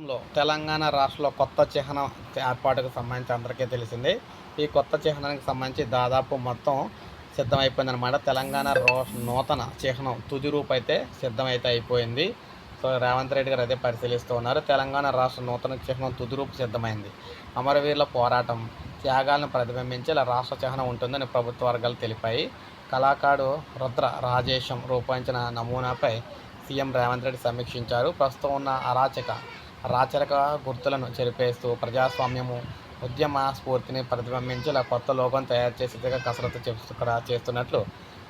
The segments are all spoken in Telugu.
రాష్ట్రంలో తెలంగాణ రాష్ట్రంలో కొత్త చిహ్నం ఏర్పాటుకు సంబంధించి అందరికీ తెలిసింది. ఈ కొత్త చిహ్నానికి సంబంధించి దాదాపు మొత్తం సిద్ధమైపోయిందనమాట తెలంగాణ నూతన చిహ్నం తుది రూపు అయితే సిద్ధమైతే అయిపోయింది. సో రేవంత్ రెడ్డి గారు అయితే పరిశీలిస్తూ ఉన్నారు. తెలంగాణ రాష్ట్ర నూతన చిహ్నం తుది రూపు సిద్ధమైంది. అమరవీరుల పోరాటం త్యాగాలను ప్రతిబింబించి ఇలా రాష్ట్ర చిహ్నం ఉంటుందని ప్రభుత్వ వర్గాలు తెలిపాయి. కళాకారుడు రుద్ర రాజేశం రూపొందించిన నమూనాపై సీఎం రేవంత్ రెడ్డి సమీక్షించారు. ప్రస్తుతం ఉన్న అరాచక రాచరిక గుర్తులను చెరిపేస్తూ ప్రజాస్వామ్యము ఉద్యమ స్ఫూర్తిని ప్రతిబింబించేలా కొత్త లోకం తయారు చేసేదిగా కసరత్తు చేస్తూ చేస్తున్నట్లు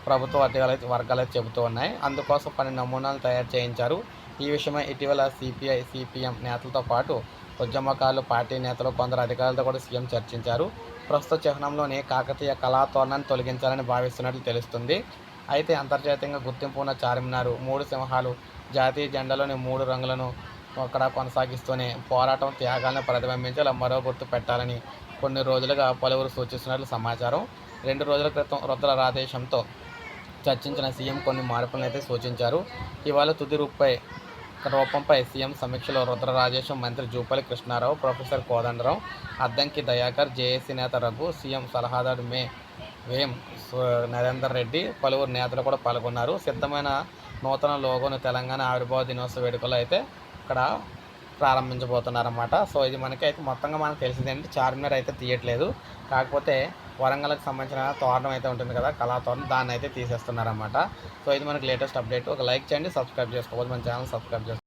ప్రభుత్వ వర్గాలు వర్గాలు చెబుతూ ఉన్నాయి. అందుకోసం పని నమూనాలు తయారు చేయించారు. ఈ విషయమై ఇటీవల సిపిఐ సిపిఎం నేతలతో పాటు ఉద్యమకారులు పార్టీ నేతలు కొందరు అధికారులతో కూడా సీఎం చర్చించారు. ప్రస్తుత చిహ్నంలోని కాకతీయ కళాతోరణాన్ని తొలగించాలని భావిస్తున్నట్లు తెలుస్తుంది. అయితే అంతర్జాతీయంగా గుర్తింపు ఉన్న చార్మినారు మూడు సింహాలు జాతీయ జెండాలోని మూడు రంగులను అక్కడ కొనసాగిస్తూనే పోరాటం త్యాగాలను ప్రతిబింబించి మరో గుర్తు పెట్టాలని కొన్ని రోజులుగా పలువురు సూచిస్తున్నట్లు సమాచారం. రెండు రోజుల క్రితం రుద్ర రాధేశంతో చర్చించిన సీఎం కొన్ని మార్పులను అయితే సూచించారు. ఇవాళ తుది రూపై రూపంపై సీఎం సమీక్షలో రుద్ర రాజేశం మంత్రి జూపల్లి కృష్ణారావు ప్రొఫెసర్ కోదండరావు అద్దంకి దయాకర్ జేఏసీ నేత రఘు సీఎం సలహాదారు మే వేం నరేందర్ రెడ్డి పలువురు నేతలు కూడా పాల్గొన్నారు. సిద్ధమైన నూతన లోగోను తెలంగాణ ఆవిర్భావ దినోత్సవ వేడుకలో అయితే ఇక్కడ ప్రారంభించబోతున్నారన్నమాట. సో ఇది మనకి అయితే మొత్తంగా మనకు తెలిసింది చార్మినార్ అయితే తీయట్లేదు. కాకపోతే వరంగల్కి సంబంధించిన తోరణం అయితే ఉంటుంది కదా కళా తోరణం దాన్ని అయితే తీసేస్తున్నారన్నమాట. సో ఇది మనకి లేటెస్ట్ అప్డేట్. ఒక లైక్ చేయండి సబ్స్క్రైబ్ చేసుకోవచ్చు మన ఛానల్ సబ్స్క్రైబ్ చేసుకోవాలి